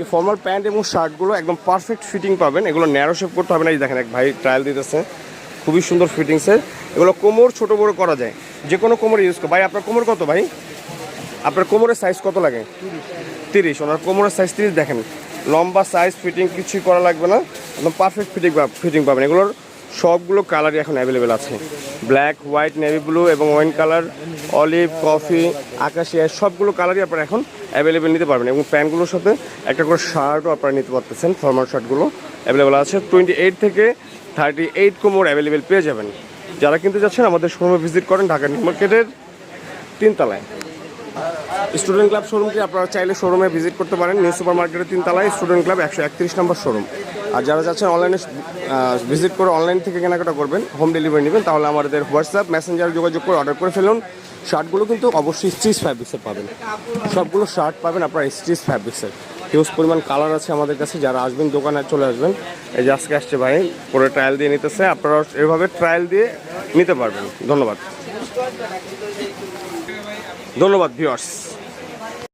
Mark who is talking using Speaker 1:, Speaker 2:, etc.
Speaker 1: যে formal pant এবং শার্টগুলো একদম পারফেক্ট ফিটিং পাবেন, এগুলো ন্যারো শেপ করতে হবে না। এই দেখেন এক ভাই ট্রায়াল দিতেছে, খুবই সুন্দর ফিটিংসের এগুলো কোমর ছোট বড় করা যায়, যে কোনো কোমর ইউজ করে ভাই, আপনার কোমর কত ভাই? আপনার কোমরের সাইজ কত লাগে? তিরিশ। ওনার কোমরের সাইজ তিরিশ, দেখেন। লম্বা সাইজ ফিটিং কিছুই করা লাগবে না, একদম পারফেক্ট ফিটিং ফিটিং পাবেন। এগুলোর সবগুলো কালারই এখন অ্যাভেলেবেল আছে। ব্ল্যাক হোয়াইট নেভি ব্লু এবং ওয়াইন কালার অলিভ কফি আকাশিয়া সবগুলো কালারই আপনার এখন অ্যাভেলেবেল নিতে পারবেন। এবং প্যান্টগুলোর সাথে একটা করে শার্টও আপনারা নিতে পারতেছেন ফর্মাল শার্টগুলো অ্যাভেলেবেল আছে। টোয়েন্টি এইট থেকে থার্টি এইট কোমর অ্যাভেলেবেল পেয়ে যাবেন। যারা কিনতে যাচ্ছেন, আমাদের শোরুমে ভিজিট করেন ঢাকা নিউ মার্কেটের তিনতলায়। স্টুডেন্ট ক্লাব শোরুমটি আপনারা চাইলে শোরুমে ভিজিট করতে পারেন। নিউ সুপার মার্কেটের তিনতলায় স্টুডেন্ট ক্লাব একশো একত্রিশ নম্বর শোরুম আর যারা যাচ্ছেন অনলাইনে ভিজিট করে অনলাইন থেকে কেনাকাটা করবেন হোম ডেলিভারি নেবেন, তাহলে আমাদের হোয়াটসঅ্যাপ মেসেঞ্জারে যোগাযোগ করে অর্ডার করে ফেলুন। শার্টগুলো কিন্তু অবশ্যই স্ট্রিচ ফ্যাব্রিক্সের পাবেন। সবগুলো শার্ট পাবেন আপনার স্ট্রিচ ফ্যাব্রিক্সের। হিউজ পরিমাণ কালার আছে আমাদের কাছে, যারা আসবেন দোকানে চলে আসবেন। এই যে আজকে আসছে ভাই, পরে ট্রায়াল দিয়ে নিতেছে, আপনারা এভাবে ট্রায়াল দিয়ে নিতে পারবেন। ধন্যবাদ। ধন্যবাদ ভিউয়ার্স